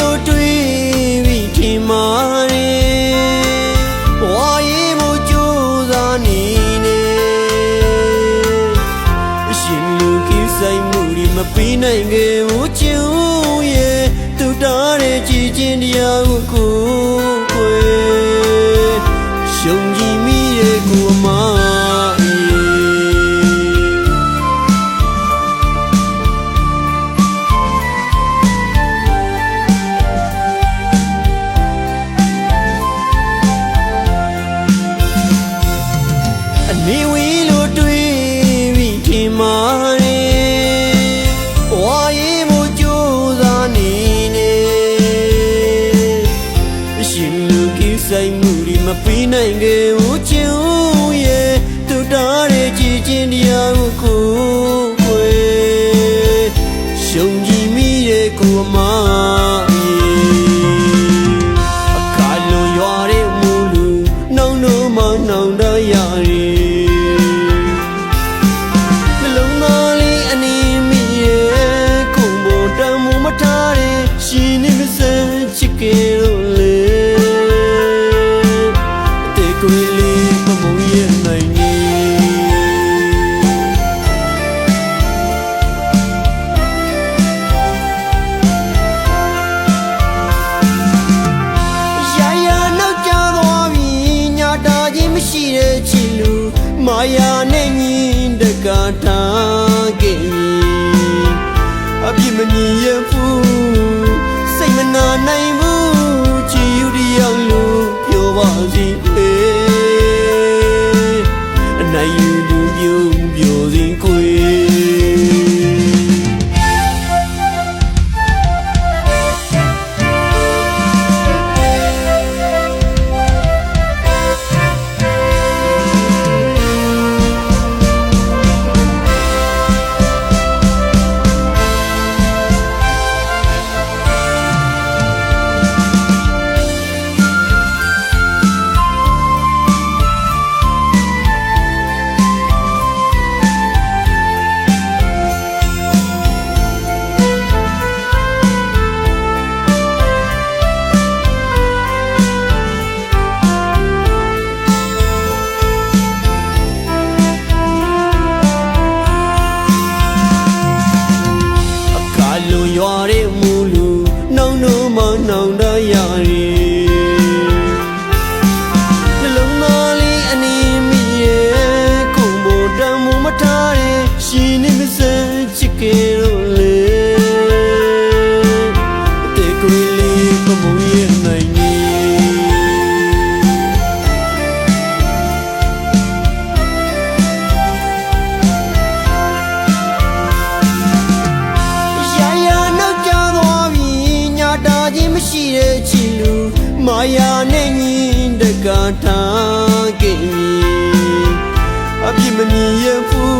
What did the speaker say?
လို့တွေ့ပြီးထင်မာတယ်ဘဝရေးမို့ကြိုးစားနေနေအရှင်လူကြီးဆိုင်မှုဒီမပြီးနိုင်ခဲ့ဘူးချင် ဆိုင်မှုဒီမပြီးနိုင်ခဲ့ဘူးချင်း မာယာနဲ့ညီတကတာခဲ့အပြစ်မမြင်ရဘူးစိတ်မနာနိုင်ဘူးကြည်ယူတယောက်လိုပြောပါစီပေအနိုင်ယူပြုံပြောစီကို ရွာတွေမူလူနှုံနှုံမနှုံတော့ရ မရှိတဲ့ချီလူမာယာနဲ့ညီတကထားခဲ့မည်အပြစ်မမြင်ရဘူး